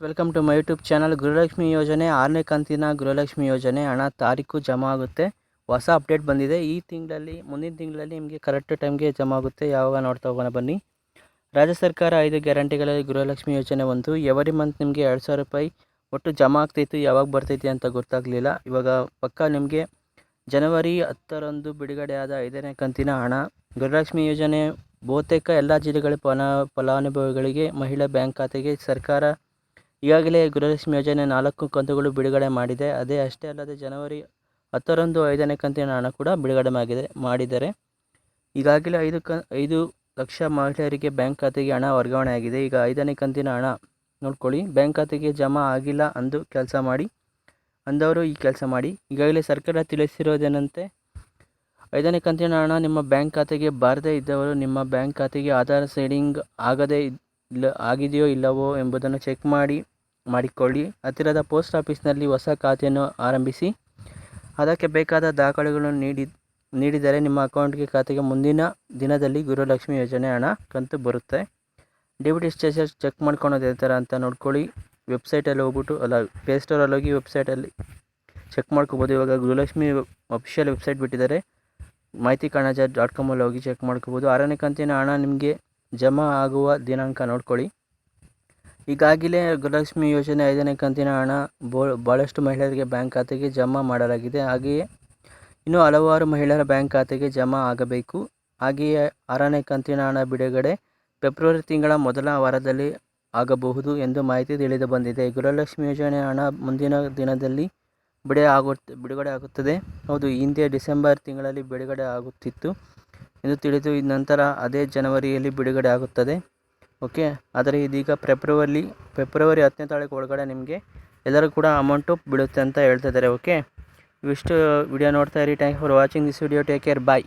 Welcome to my YouTube channel Gruhalakshmi ಯೋಜನೆ ಆರನೇ ಕಂತಿನ ಗೃಹಲಕ್ಷ್ಮಿ ಯೋಜನೆ ಹಣ ತಾರೀಕು ಜಮಾ ಆಗುತ್ತೆ. ಹೊಸ ಅಪ್ಡೇಟ್ ಬಂದಿದೆ. ಈ ತಿಂಗಳಲ್ಲಿ, ಮುಂದಿನ ತಿಂಗಳಲ್ಲಿ ನಿಮಗೆ ಕರೆಕ್ಟ್ ಟೈಮ್ಗೆ ಜಮಾ ಆಗುತ್ತೆ. ಯಾವಾಗ ನೋಡ್ತಾ ಹೋಗೋಣ ಬನ್ನಿ. ರಾಜ್ಯ ಸರ್ಕಾರ ಐದು ಗ್ಯಾರಂಟಿಗಳಲ್ಲಿ ಗೃಹಲಕ್ಷ್ಮಿ ಯೋಜನೆ ಒಂದು. ಎವರಿ ಮಂತ್ ನಿಮಗೆ ಎರಡು ಸಾವಿರ ರೂಪಾಯಿ ಒಟ್ಟು ಜಮಾ ಆಗ್ತೈತಿ. ಯಾವಾಗ ಬರ್ತೈತಿ ಅಂತ ಗೊತ್ತಾಗಲಿಲ್ಲ. ಇವಾಗ ಪಕ್ಕ ನಿಮಗೆ ಜನವರಿ ಹತ್ತರಂದು ಬಿಡುಗಡೆಯಾದ ಐದನೇ ಕಂತಿನ ಹಣ. ಗೃಹಲಕ್ಷ್ಮಿ ಯೋಜನೆ ಬಹುತೇಕ ಎಲ್ಲ ಜಿಲ್ಲೆಗಳ ಫಲ ಫಲಾನುಭವಿಗಳಿಗೆ ಮಹಿಳಾ ಬ್ಯಾಂಕ್ ಖಾತೆಗೆ ಸರ್ಕಾರ ಈಗಾಗಲೇ ಗೃಹಲಕ್ಷ್ಮಿ ಯೋಜನೆ ನಾಲ್ಕು ಕಂತುಗಳು ಬಿಡುಗಡೆ ಮಾಡಿದೆ. ಅದೇ ಅಷ್ಟೇ ಅಲ್ಲದೆ ಜನವರಿ ಹತ್ತರಂದು ಐದನೇ ಕಂತಿನ ಹಣ ಕೂಡ ಬಿಡುಗಡೆ ಆಗಿದೆ ಮಾಡಿದ್ದಾರೆ ಈಗಾಗಲೇ ಐದು ಕ, ಐದು ಲಕ್ಷ ಮಹಿಳೆಯರಿಗೆ ಬ್ಯಾಂಕ್ ಖಾತೆಗೆ ಹಣ ವರ್ಗಾವಣೆ ಆಗಿದೆ. ಈಗ ಐದನೇ ಕಂತಿನ ಹಣ ನೋಡ್ಕೊಳ್ಳಿ. ಬ್ಯಾಂಕ್ ಖಾತೆಗೆ ಜಮಾ ಆಗಿಲ್ಲ ಅಂದು ಕೆಲಸ ಮಾಡಿ, ಅಂದವರು ಈ ಕೆಲಸ ಮಾಡಿ. ಈಗಾಗಲೇ ಸರ್ಕಾರ ತಿಳಿಸಿರೋದೇನಂತೆ, ಐದನೇ ಕಂತಿನ ಹಣ ನಿಮ್ಮ ಬ್ಯಾಂಕ್ ಖಾತೆಗೆ ಬಾರದೇ ಇದ್ದವರು ನಿಮ್ಮ ಬ್ಯಾಂಕ್ ಖಾತೆಗೆ ಆಧಾರ್ ಸೀಡಿಂಗ್ ಆಗದೇ ಇಲ್ಲ, ಆಗಿದೆಯೋ ಇಲ್ಲವೋ ಎಂಬುದನ್ನು ಚೆಕ್ ಮಾಡಿ, ಮಾಡಿಕೊಳ್ಳಿ. ಹತ್ತಿರದ ಪೋಸ್ಟ್ ಆಫೀಸ್ನಲ್ಲಿ ಹೊಸ ಖಾತೆಯನ್ನು ಆರಂಭಿಸಿ. ಅದಕ್ಕೆ ಬೇಕಾದ ದಾಖಲೆಗಳನ್ನು ನೀಡಿ, ನೀಡಿದರೆ ನಿಮ್ಮ ಅಕೌಂಟ್ಗೆ ಖಾತೆಗೆ ಮುಂದಿನ ದಿನದಲ್ಲಿ ಗೃಹಲಕ್ಷ್ಮಿ ಯೋಜನೆ ಹಣ ಕಂತು ಬರುತ್ತೆ. ಡೆಬಿಟ್ ಸ್ಟೇಟಸ್ ಚೆಕ್ ಮಾಡ್ಕೊಳೋದು ಯಾವ ಥರ ಅಂತ ನೋಡ್ಕೊಳ್ಳಿ. ವೆಬ್ಸೈಟಲ್ಲಿ ಹೋಗ್ಬಿಟ್ಟು ಅಲ್ಲ ಪ್ಲೇಸ್ಟೋರಲ್ಲಿ ಹೋಗಿ ವೆಬ್ಸೈಟಲ್ಲಿ ಚೆಕ್ ಮಾಡ್ಕೋಬೋದು. ಇವಾಗ ಗೃಹಲಕ್ಷ್ಮಿ ಅಫಿಷಿಯಲ್ ವೆಬ್ಸೈಟ್ ಬಿಟ್ಟಿದ್ದಾರೆ. ಮಾಹಿತಿ ಕಣಜ ಡಾಟ್ ಕಾಮಲ್ಲಿ ಹೋಗಿ ಚೆಕ್ ಮಾಡ್ಕೋಬೋದು. ಆರನೇ ಕಂತಿನ ಹಣ ನಿಮಗೆ ಜಮಾ ಆಗುವ ದಿನಾಂಕ ನೋಡ್ಕೊಳ್ಳಿ. ಈಗಾಗಲೇ ಗೃಹಲಕ್ಷ್ಮಿ ಯೋಜನೆ ಐದನೇ ಕಂತಿನ ಹಣ ಬೋ ಭಾಳಷ್ಟು ಮಹಿಳೆಯರಿಗೆ ಬ್ಯಾಂಕ್ ಖಾತೆಗೆ ಜಮಾ ಮಾಡಲಾಗಿದೆ. ಹಾಗೆಯೇ ಇನ್ನೂ ಹಲವಾರು ಮಹಿಳೆಯರ ಬ್ಯಾಂಕ್ ಖಾತೆಗೆ ಜಮಾ ಆಗಬೇಕು. ಹಾಗೆಯೇ ಆರನೇ ಕಂತಿನ ಹಣ ಬಿಡುಗಡೆ ಫೆಬ್ರವರಿ ತಿಂಗಳ ಮೊದಲ ವಾರದಲ್ಲಿ ಆಗಬಹುದು ಎಂದು ಮಾಹಿತಿ ತಿಳಿದು ಬಂದಿದೆ. ಗೃಹಲಕ್ಷ್ಮಿ ಯೋಜನೆ ಹಣ ಮುಂದಿನ ದಿನದಲ್ಲಿ ಬಿಡುಗಡೆ ಆಗುತ್ತೆ, ಬಿಡುಗಡೆ ಆಗುತ್ತದೆ. ಹೌದು ಹಿಂದೆ ಡಿಸೆಂಬರ್ ತಿಂಗಳಲ್ಲಿ ಬಿಡುಗಡೆ ಆಗುತ್ತಿತ್ತು. ಎಂದು ತಿಳಿದು ನಂತರ ಅದೇ ಜನವರಿಯಲ್ಲಿ ಬಿಡುಗಡೆ ಆಗುತ್ತದೆ. ಓಕೆ? ಆದರೆ ಇದೀಗ ಫೆಬ್ರವರಿ ಫೆಬ್ರವರಿ ಹತ್ತನೇ ತಾರೀಕು ಒಳಗಡೆ ನಿಮಗೆ ಎಲ್ಲರೂ ಕೂಡ ಅಮೌಂಟು ಬೀಳುತ್ತೆ ಅಂತ ಹೇಳ್ತಾ ಇದ್ದಾರೆ. ಓಕೆ? ಇವಿಷ್ಟು ವಿಡಿಯೋ ನೋಡ್ತಾ ಇರಿ. Thank for watching this video take care bye